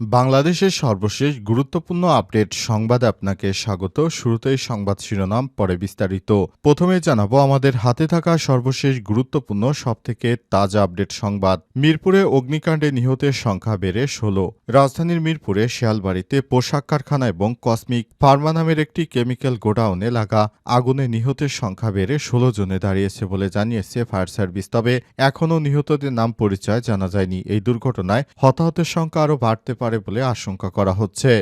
বাংলাদেশের সর্বশেষ গুরুত্বপূর্ণ আপডেট সংবাদ আপনাকে স্বাগত। শুরুতেই সংবাদ শিরোনাম, পরে বিস্তারিত। প্রথমে জানাব, আমাদের হাতে থাকা সর্বশেষ গুরুত্বপূর্ণ, সবথেকে তাজা আপডেট সংবাদ। মিরপুরে অগ্নিকাণ্ডে নিহতের সংখ্যা বেড়ে ষোলো। রাজধানীর মিরপুরে শিয়ালবাড়িতে পোশাক কারখানা এবং কসমিক ফার্মা নামের একটি কেমিক্যাল গোডাউনে লাগা আগুনে নিহতের সংখ্যা বেড়ে ষোলো জনে দাঁড়িয়েছে বলে জানিয়েছে ফায়ার সার্ভিস। তবে এখনও নিহতদের নাম পরিচয় জানা যায়নি। এই দুর্ঘটনায় হতাহতের সংখ্যা আরও বাড়তে পারে। বলে আশঙ্কা করা হচ্ছে।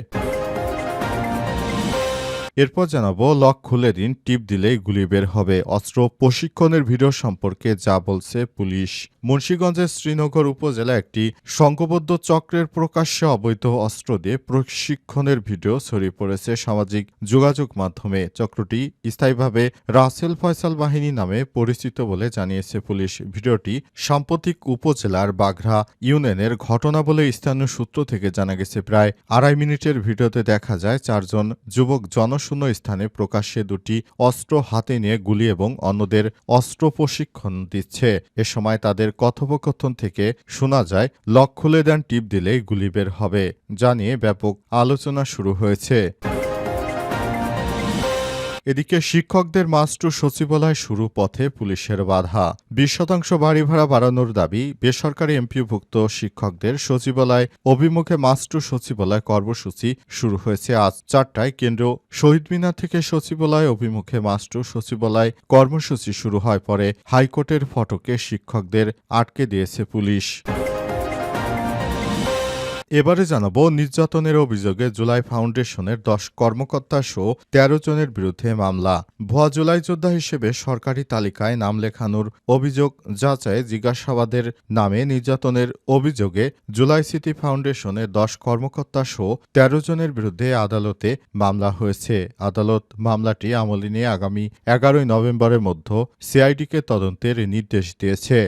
এরপর জানাব, লক খুলে দিন, টিপ দিলেই গুলি বের হবে। অস্ত্র প্রশিক্ষণের ভিডিও সম্পর্কে যা বলছে পুলিশ। মুন্সীগঞ্জের শ্রীনগর উপজেলা একটি সংঘবদ্ধ চক্রের প্রকাশ্যে অবৈধ অস্ত্র দিয়ে প্রশিক্ষণের ভিডিও ছড়িয়ে পড়েছে সামাজিক যোগাযোগ মাধ্যমে। চক্রটি স্থায়ীভাবে রাসেল ফয়সাল বাহিনী নামে পরিচিত বলে জানিয়েছে পুলিশ। ভিডিওটি সাম্প্রতিক উপজেলার বাঘরা ইউনিয়নের ঘটনা বলে স্থানীয় সূত্র থেকে জানা গেছে। প্রায় আড়াই মিনিটের ভিডিওতে দেখা যায়, চারজন যুবক জনশূন্য স্থানে প্রকাশ্যে দুটি অস্ত্র হাতে নিয়ে গুলি এবং অন্যদের অস্ত্র প্রশিক্ষণ দিচ্ছে। এ সময় তাদের কথোপকথন থেকে শোনা যায়, লক খুলে দেন, টিপ দিলেই গুলি বের হবে। জানিয়ে ব্যাপক আলোচনা শুরু হয়েছে। এদিকে শিক্ষকদের মাস্টু সচিবালয় শুরু পথে পুলিশের বাধা। বিশ শতাংশ বাড়ি ভাড়া বাড়ানোর দাবি বেসরকারি এমপিওভুক্ত শিক্ষকদের সচিবালয় অভিমুখে মাস্টু সচিবালয় কর্মসূচি শুরু হয়েছে আজ চারটায়। কেন্দ্র শহীদ মিনার থেকে সচিবালয় অভিমুখে মাস্টু সচিবালয় কর্মসূচি শুরু হয় পরে হাইকোর্টের ফটকে শিক্ষকদের আটকে দিয়েছে পুলিশ। এবারে জানাব, নির্যাতনের অভিযোগে জুলাই ফাউন্ডেশনের দশ কর্মকর্তা সহ তেরো জনের বিরুদ্ধে মামলা। ভুয়া জুলাই যোদ্ধা হিসেবে সরকারি তালিকায় নাম লেখানোর অভিযোগ যাচাই জিজ্ঞাসাবাদের নামে নির্যাতনের অভিযোগে জুলাই সিটি ফাউন্ডেশনের দশ কর্মকর্তা সহ তেরো জনের বিরুদ্ধে আদালতে মামলা হয়েছে। আদালত মামলাটি আমলে নিয়ে আগামী এগারোই নভেম্বরের মধ্যে সিআইডিকে তদন্তের নির্দেশ দিয়েছে।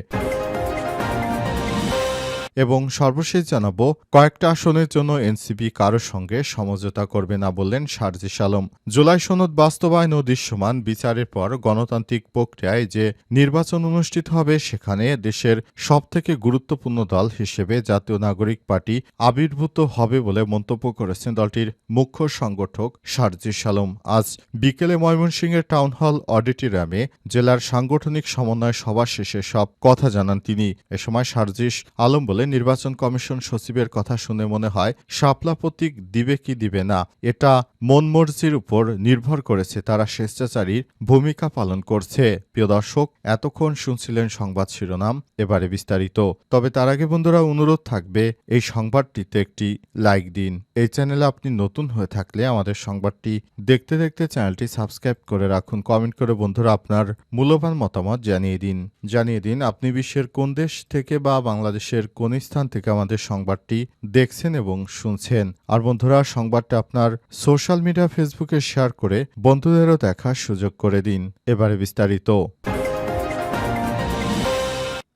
এবং সর্বশেষ জানাব, কয়েকটা আসনের জন্য এনসিপি কারোর সঙ্গে সমঝোতা করবে না বললেন সার্জিস আলম জুলাই সনদ বাস্তবায়ন ও দৃশ্যমান বিচারের পর গণতান্ত্রিক প্রক্রিয়ায় যে নির্বাচন অনুষ্ঠিত হবে সেখানে দেশের সবথেকে গুরুত্বপূর্ণ দল হিসেবে জাতীয় নাগরিক পার্টি আবির্ভূত হবে বলে মন্তব্য করেছেন দলটির মুখ্য সংগঠক সার্জিস আলম আজ বিকেলে ময়মনসিংহের টাউন হল অডিটোরিয়ামে জেলার সাংগঠনিক সমন্বয় সভা শেষে সব কথা জানান তিনি। এ সময় সার্জিস আলম বলে নির্বাচন কমিশন সচিবের কথা শুনে মনে হয়, শাপলা প্রতীক দিবে কি দিবে না, এটা মন মর্জির উপর নির্ভর করেছে, তারা স্বেচ্ছাচারীর ভূমিকা পালন করছে। প্রিয় দর্শক, এতক্ষণ শুনছিলেন সংবাদ শিরোনাম, এবারে বিস্তারিত। তবে তার আগে বন্ধুরা, অনুরোধ থাকবে, এই সংবাদটিতে একটি লাইক দিন। এই চ্যানেলে আপনি নতুন হয়ে থাকলে আমাদের সংবাদটি দেখতে দেখতে চ্যানেলটি সাবস্ক্রাইব করে রাখুন। কমেন্ট করে বন্ধুরা আপনার মূল্যবান মতামত জানিয়ে দিন। জানিয়ে দিন, আপনি বিশ্বের কোন দেশ থেকে বা বাংলাদেশের কোন স্থান থেকে আমাদের সংবাদটি দেখছেন এবং শুনছেন। আর বন্ধুরা, সংবাদটা আপনার সোশ্যাল মিডিয়া ফেসবুকে শেয়ার করে বন্ধুদেরও দেখার সুযোগ করে দিন। এবারে বিস্তারিত।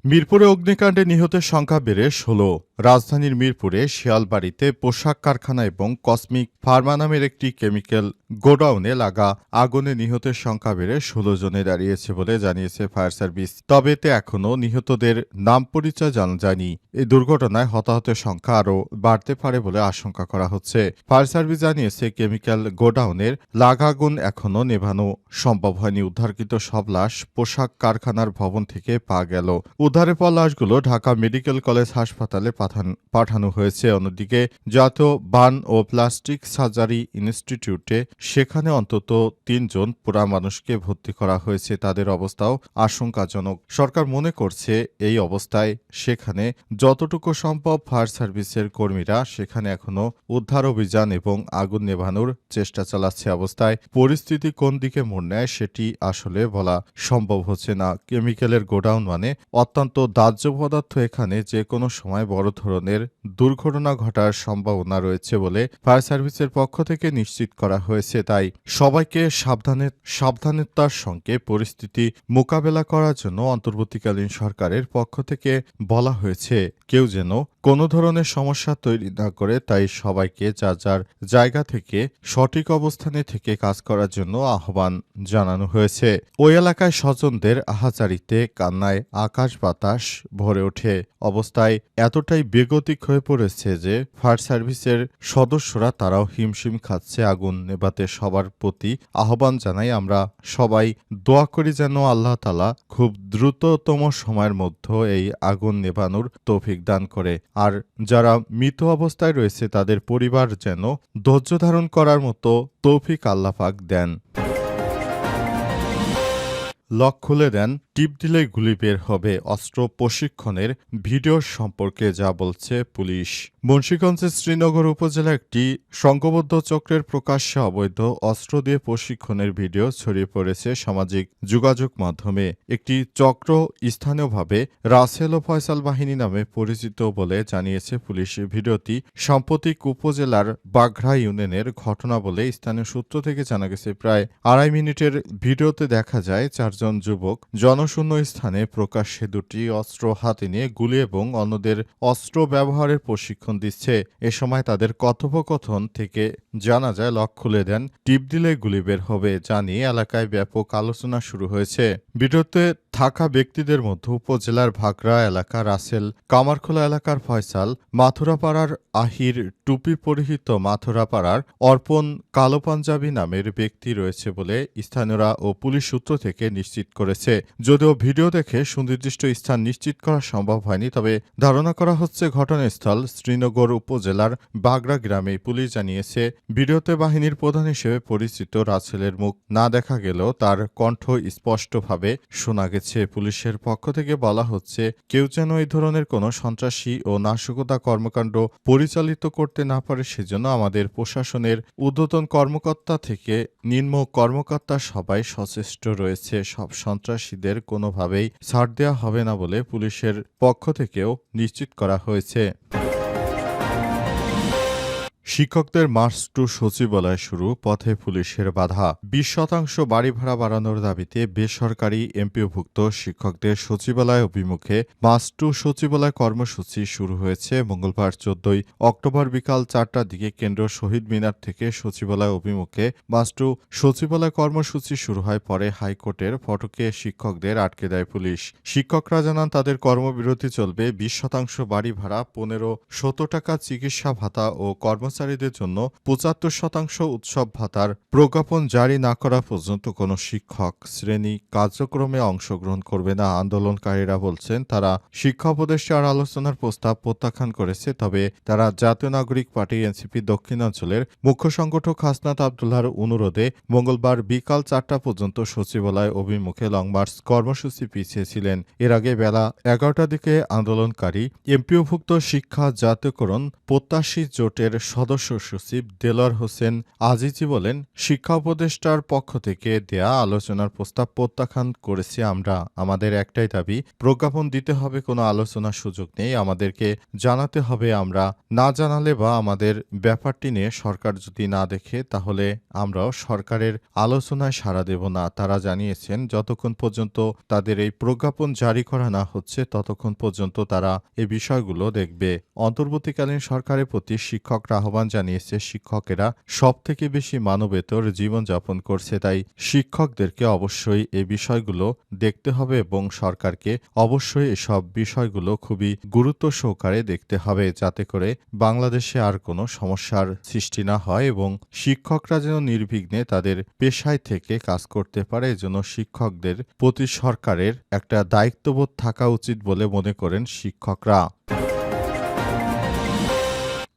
মিরপুরে অগ্নিকাণ্ডে নিহতের সংখ্যা বেড়ে ষোলো। রাজধানীর মিরপুরে শিয়ালবাড়িতে পোশাক কারখানা এবং কসমিক ফার্মা নামের একটি কেমিক্যাল গোডাউনে লাগা আগুনে নিহতের সংখ্যা বেড়ে ষোলো জনে দাঁড়িয়েছে বলে জানিয়েছে ফায়ার সার্ভিস। তবে এতে এখনও নিহতদের নাম পরিচয় জানা যায়নি। এই দুর্ঘটনায় হতাহতের সংখ্যা আরও বাড়তে পারে বলে আশঙ্কা করা হচ্ছে। ফায়ার সার্ভিস জানিয়েছে, কেমিক্যাল গোডাউনের লাগাগুন এখনও নেভানো সম্ভব হয়নি। উদ্ধারকৃত সব লাশ পোশাক কারখানার ভবন থেকে পাওয়া গেল। উদ্ধারের পর লাশগুলো ঢাকা মেডিকেল কলেজ হাসপাতালে পাঠান- হয়েছে। অন্যদিকে, জাতীয় বান ও প্লাস্টিক সার্জারি ইনস্টিটিউটে সেখানে অন্তত তিনজন পোড়া মানুষকে ভর্তি করা হয়েছে। তাদের অবস্থাও আশঙ্কাজনক। সরকার মনে করছে, এই অবস্থায় সেখানে যতটুকু সম্ভব ফায়ার সার্ভিসের কর্মীরা সেখানে এখনও উদ্ধার অভিযান এবং আগুন নেভানোর চেষ্টা চালাচ্ছে অবস্থায়। পরিস্থিতি কোন দিকে মোড় নেয় সেটি আসলে বলা সম্ভব হচ্ছে না। কেমিক্যালের গোডাউন মানে অত্যন্ত দাহ্য পদার্থ এখানে যে কোনো সময় বড় ধরনের দুর্ঘটনা ঘটার সম্ভাবনা রয়েছে বলে ফায়ার সার্ভিসের পক্ষ থেকে নিশ্চিত করা হয়েছে। তাই সবাইকে সাবধানে, সাবধানতার সঙ্গে পরিস্থিতি মোকাবেলা করার জন্য অন্তর্বর্তীকালীন সরকারের পক্ষ থেকে বলা হয়েছে, কেউ যেন কোনো ধরনের সমস্যা তৈরি না করে, তাই সবাইকে যা যার জায়গা থেকে, সঠিক অবস্থানে থেকে কাজ করার জন্য আহ্বান জানানো হয়েছে। ওই এলাকায় স্বজনদের আহাজারিতে কান্নায় আকাশ বাতাস ভরে ওঠে। অবস্থায় এতটাই বেগতিক হয়ে পড়েছে যে ফায়ার সার্ভিসের সদস্যরা তারাও হিমশিম খাচ্ছে, আগুন নেবাতে সবার প্রতি আহ্বান জানাই। আমরা সবাই দোয়া করি যেন আল্লাহ তালা খুব দ্রুততম সময়ের মধ্যে এই আগুন নেভানোর তৌফিক দান করে। আর যারা মৃত অবস্থায় রয়েছে, তাদের পরিবার যেন ধৈর্য ধারণ করার মতো তৌফিক আল্লাপাক দেন। লক খুলে দেন, টিপ দিলে গুলি বের হবে অস্ত্র প্রশিক্ষণের ভিডিও সম্পর্কে, যা বলছে পুলিশ। মুন্সীগঞ্জের শ্রীনগর উপজেলা একটি সংঘবদ্ধ চক্রের প্রকাশ্যে অবৈধ অস্ত্র দিয়ে প্রশিক্ষণের ভিডিও ছড়িয়ে পড়েছে সামাজিক যোগাযোগ মাধ্যমে। একটি চক্র স্থানীয়ভাবে রাসেল ও ফয়সাল বাহিনী নামে পরিচিত বলে জানিয়েছে পুলিশ। ভিডিওটি সাম্প্রতিক উপজেলার বাঘড়া ইউনিয়নের ঘটনা বলে স্থানীয় সূত্র থেকে জানা গেছে। প্রায় আড়াই মিনিটের ভিডিওতে দেখা যায় চারজন যুবক জনশূন্য স্থানে প্রকাশ্যে দুটি অস্ত্র হাতে নিয়ে গুলি এবং অন্যদের অস্ত্র ব্যবহারের প্রশিক্ষণ দিচ্ছে। এ সময় তাদের কথোপকথন থেকে জানা যায়, লক খুলে দেন, টিপ দিলে গুলি বের হবে জানিয়ে এলাকায় ব্যাপক আলোচনা শুরু হয়েছে। ভিডিওতে থাকা ব্যক্তিদের মধ্যে উপজেলার ভাগড়া এলাকা, রাসেল কামারখোলা এলাকার ফয়সাল, মাথুরাপাড়ার আহির, টুপি পরিহিত মাথুরাপাড়ার অর্পণ কালো পাঞ্জাবি নামের ব্যক্তি রয়েছে বলে স্থানীয়রা ও পুলিশ সূত্র থেকে নিশ্চিত করেছে। যদিও ভিডিও দেখে সুনির্দিষ্ট স্থান নিশ্চিত করা সম্ভব হয়নি, তবে ধারণা করা হচ্ছে ঘটনাস্থল শ্রীনগর উপজেলার বাগড়া গ্রামে পুলিশ জানিয়েছে। ভিডিওতে বাহিনীর প্রধান হিসেবে পরিচিত রাসেলের মুখ না দেখা গেলেও তার কণ্ঠ স্পষ্টভাবে শোনা গেছে। পুলিশের পক্ষ থেকে বলা হচ্ছে, কেউ যেন এই ধরনের কোনো সন্ত্রাসী ও নাশকতা কর্মকাণ্ড পরিচালিত করতে না পারে সেজন্য আমাদের প্রশাসনের ঊর্ধ্বতন কর্মকর্তা থেকে নিম্ন কর্মকর্তা সবাই সচেষ্ট রয়েছে। সব সন্ত্রাসীদের কোনোভাবেই ছাড় দেওয়া হবে না বলে পুলিশের পক্ষ থেকেও নিশ্চিত করা হয়েছে। শিক্ষকদের মার্চ টু সচিবালয় শুরু, পথে পুলিশের বাধা। বিশ শতাংশ বাড়ি ভাড়া বাড়ানোর দাবিতে বেসরকারি এমপিওভুক্ত শিক্ষকদের সচিবালয় অভিমুখে মার্চ টু সচিবালয় কর্মসূচি শুরু হয়েছে। মঙ্গলবার চোদ্দই অক্টোবর বিকাল চারটার দিকে কেন্দ্র শহীদ মিনার থেকে সচিবালয় অভিমুখে মার্চ টু সচিবালয় কর্মসূচি শুরু হয়। পরে হাইকোর্টের ফটকে শিক্ষকদের আটকে দেয় পুলিশ। শিক্ষকরা জানান, তাদের কর্মবিরতি চলবে। বিশ শতাংশ বাড়ি ভাড়া, পনেরো সত্তর টাকা চিকিৎসা ভাতা ও কর্মচারীদের জন্য পঁচাত্তর শতাংশ উৎসব ভাতার প্রজ্ঞাপন জারি না করা পর্যন্ত কোনো শিক্ষক শ্রেণি কার্যক্রমে অংশগ্রহণ করবে না। আন্দোলনকারীরা বলছেন, তারা শিক্ষা উপদেষ্টার আলোচনার প্রস্তাব প্রত্যাখ্যান করেছে, তবে তারা জাতীয় নাগরিক পার্টি এনসিপি দক্ষিণাঞ্চলের মুখ্য সংগঠক হাসনাত আবদুল্লাহর অনুরোধে মঙ্গলবার বিকাল চারটা পর্যন্ত সচিবালয় অভিমুখে লং মার্চ কর্মসূচি পিছিয়েছিলেন। এর আগে বেলা এগারোটার দিকে আন্দোলনকারী এমপিওভুক্ত শিক্ষা জাতীয়করণ প্রত্যাশী জোটের সদস্য সচিব দেলোয়ার হোসেন আজিজি বলেন, শিক্ষা উপদেষ্টার পক্ষ থেকে দেয়া আলোচনার প্রস্তাব প্রত্যাখ্যান করেছি আমরা। আমাদের একটাই দাবি, প্রজ্ঞাপন দিতে হবে, কোনো আলোচনার সুযোগ নেই। আমাদেরকে জানাতে হবে আমরা। না জানালে বা আমাদের ব্যাপারটি নিয়ে সরকার যদি না দেখে, তাহলে আমরাও সরকারের আলোচনায় সাড়া দেব না। তারা জানিয়েছেন, যতক্ষণ পর্যন্ত তাদের এই প্রজ্ঞাপন জারি করা না হচ্ছে, ততক্ষণ পর্যন্ত তারা এই বিষয়গুলো দেখবে। অন্তর্বর্তীকালীন সরকারের প্রতি শিক্ষকরা আহ্বান জানিয়েছে শিক্ষকেরা সব থেকে বেশি মানবেতর জীবনযাপন করছে, তাই শিক্ষকদেরকে অবশ্যই এই বিষয়গুলো দেখতে হবে এবং সরকারকে অবশ্যই এসব বিষয়গুলো খুবই গুরুত্ব সহকারে দেখতে হবে, যাতে করে বাংলাদেশে আর কোনো সমস্যার সৃষ্টি না হয় এবং শিক্ষকরা যেন নির্বিঘ্নে তাদের পেশায় থেকে কাজ করতে পারে এজন্য শিক্ষকদের প্রতি সরকারের একটা দায়িত্ববোধ থাকা উচিত বলে মনে করেন শিক্ষকরা।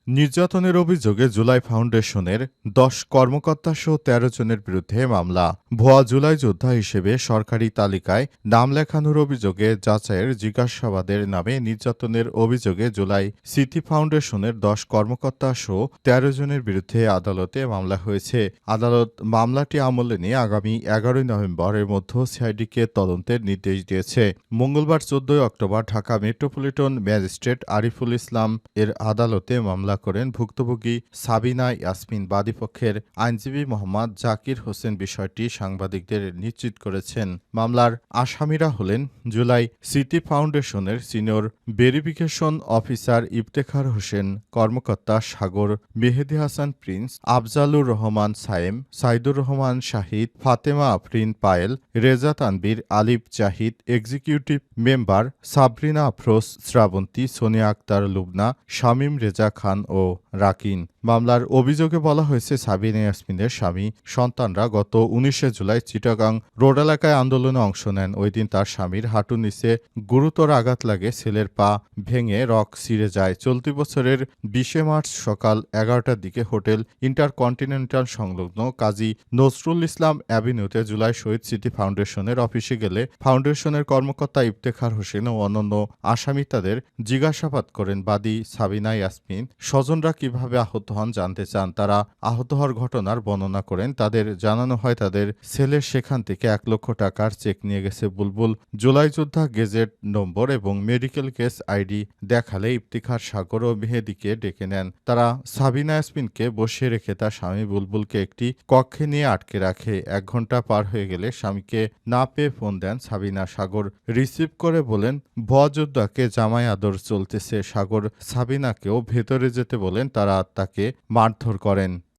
নির্যাতনের অভিযোগে জুলাই ফাউন্ডেশনের দশ কর্মকর্তা সহ তেরো জনের বিরুদ্ধে মামলা। ভুয়া জুলাই যোদ্ধা হিসেবে সরকারি তালিকায় নাম লেখানোর অভিযোগে যাচাইয়ের জিজ্ঞাসাবাদের নামে নির্যাতনের অভিযোগে জুলাই সিটি ফাউন্ডেশনের দশ কর্মকর্তা সহ তেরো জনের বিরুদ্ধে আদালতে মামলা হয়েছে। আদালত মামলাটি আমলে নিয়ে আগামী এগারোই নভেম্বরের মধ্যে সিআইডিকে তদন্তের নির্দেশ দিয়েছে। মঙ্গলবার চোদ্দই October Dhaka metropolitan magistrate Ariful Islam এর আদালতে মামলা করেন ভুক্তভোগী সাবিনা ইয়াসমিন। বাদীপক্ষের আইনজীবী মোহাম্মদ জাকির হোসেন বিষয়টি সাংবাদিকদের নিশ্চিত করেছেন। মামলার আসামিরা হলেন জুলাই সিটি ফাউন্ডেশনের senior verification officer Iftekhar Hossain, কর্মকর্তা Sagar, Mehedi Hasan Prince, Afzalur Rahman Sayem, Saidur Rahman Shahid, Fatema Afrin Payel, Reza Tanvir Alif Zahid, executive member Sabrina Afroz, Shrabanti, Sonia Akter Lubna, Shamim Reza Khan ও রাকিন। মামলার অভিযোগে বলা হয়েছে, সাবিনা ইয়াসমিনের স্বামী, সন্তানরা গত উনিশে July Chittagong road এলাকায় আন্দোলনে অংশ নেন। ওই দিন তার স্বামীর হাঁটুর নিচে গুরুতর আঘাত লাগে, ছেলের পা ভেঙে রক ছিঁড়ে যায়। চলতি বছরের বিশে মার্চ সকাল এগারোটার দিকে হোটেল ইন্টারকন্টিনেন্টাল সংলগ্ন কাজী নজরুল ইসলাম অ্যাভিনিউতে জুলাই শহীদ সিটি ফাউন্ডেশনের অফিসে গেলে ফাউন্ডেশনের কর্মকর্তা ইফতেখার হোসেন ও অন্যান্য আসামি তাদের জিজ্ঞাসাবাদ করেন। বাদী সাবিনা ইয়াসমিন স্বজনরা কীভাবে আহত হন জানতে চান। তারা আহত হওয়ার ঘটনার বর্ণনা করেন। তাদের জানানো হয়, তাদের ছেলে সেখান থেকে এক লক্ষ টাকার চেক নিয়ে গেছে। বুলবুল জুলাই যোদ্ধা গেজেট নম্বর এবং মেডিকেল কেস আইডি দেখালে ইফতিখার সাগর ও মেহেদিকে ডেকে নেন। তারা সাবিনা ইয়াসমিনকে বসিয়ে রেখে তার স্বামী বুলবুলকে একটি কক্ষে নিয়ে আটকে রাখে। এক ঘণ্টা পার হয়ে গেলে স্বামীকে না পেয়ে ফোন দেন সাবিনা সাগর। রিসিভ করে বলেন, ভুয়া যোদ্ধাকে জামাই আদর চলতেছে। সাগর সাবিনাকেও ভেতরে যেতে বলেন তারা তাকে মারধর করেন।